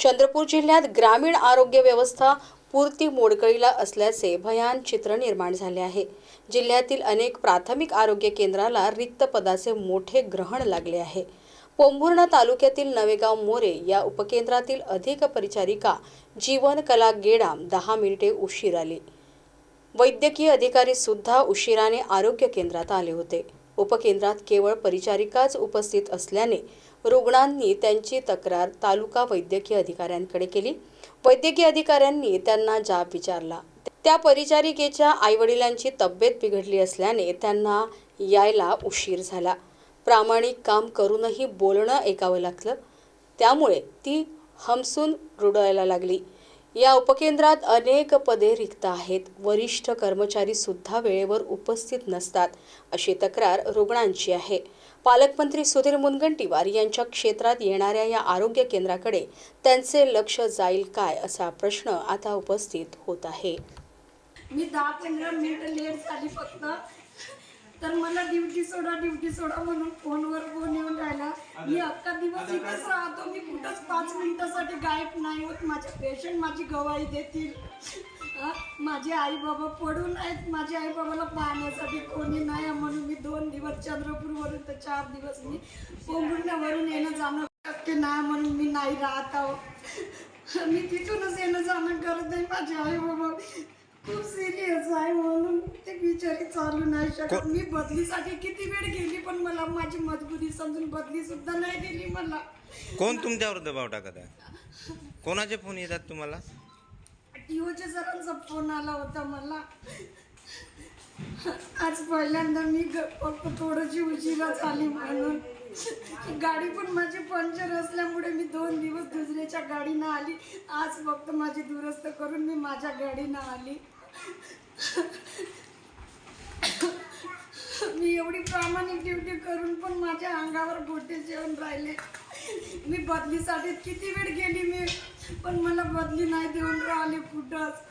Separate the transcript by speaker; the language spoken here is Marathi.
Speaker 1: चंद्रपूर जिल्ह्यात ग्रामीण आरोग्य व्यवस्था पुरती मोडकळीला असल्याचे भयान चित्र निर्माण झाले आहे. जिल्ह्यातील अनेक प्राथमिक आरोग्य केंद्राला रिक्त पदाचे मोठे ग्रहण लागले आहे. पोंभुर्णा तालुक्यातील नवेगाव मोरे या उपकेंद्रातील अधिक परिचारिका जीवन कला गेडाम दहा मिनिटे उशीर आली. वैद्यकीय अधिकारी सुद्धा उशिराने आरोग्य केंद्रात आले होते. उपकेंद्रात केवळ परिचारिकाच उपस्थित असल्याने रुग्णांनी त्यांची तक्रार तालुका वैद्यकीय अधिकाऱ्यांकडे केली. वैद्यकीय अधिकाऱ्यांनी त्यांना जाब विचारला. त्या परिचारिकेच्या आईवडिलांची तब्येत बिघडली असल्याने त्यांना यायला उशीर झाला. प्रामाणिक काम करूनही बोलणं ऐकावं लागलं. त्यामुळे ती हमसून रुडायला लागली. या उपकेंद्रात अनेक पदे रिक्त आहेत. वरिष्ठ कर्मचारी सुद्धा वेळेवर उपस्थित नसतात अशी तक्रार रुग्णांची आहे. पालकमंत्री सुधीर मुनगंटीवार यांच्या क्षेत्रात येणाऱ्या या आरोग्य केंद्राकडे त्यांचे लक्ष जाईल काय असा प्रश्न आता उपस्थित होत आहे.
Speaker 2: मी दहा पंधरा मिनिट लेट झाली फक्त. तर मला ड्युटी सोडा ड्युटी सोडा म्हणून फोनवर फोन येऊन राहिला. मी अख्खा दिवस इथेच राहतो मी कुठंच मिनिटासाठी गायब नाही होत. माझे पेशंट माझी गवाही देतील. माझे आई बाबा पडून आहेत. माझ्या आई बाबाला पाहण्यासाठी कोणी नाही म्हणून मी दोन दिवस चंद्रपूरवरून तर चार दिवस मी पोंबुर्ण्यावरून येणं जाणं शक्य नाही म्हणून मी नाही राहत आहो. मी तिथूनच येणं जाणं करत आहे माझे आई बाबा खूप सिरियस आहे म्हणून बिचारी चालू नाही शकत. मी बदलीसाठी किती वेळ गेली पण मला माझी मजबुरी समजून बदली सुद्धा नाही दिली मला.
Speaker 3: कोण तुमच्यावर दबाव टाकत आहे? कोणाचे फोन येतात तुम्हाला?
Speaker 2: टीओच्या सरांचा फोन आला होता मला. आज पहिल्यांदा मी फक्त थोडीशी उशिरा झाली म्हणून. गाडी पण माझी पंक्चर असल्यामुळे मी दोन दिवस दुसऱ्याच्या गाडीनं आली. आज फक्त माझी दुरुस्त करून मी माझ्या गाडीनं आली. एवढी प्रामाणिक ड्युटी करून पण माझ्या अंगावर गोटे जेवण राहिले. मी बदलीसाठी किती वेळ गेली मी पण मला बदली नाही देऊन राहिली कुठंच.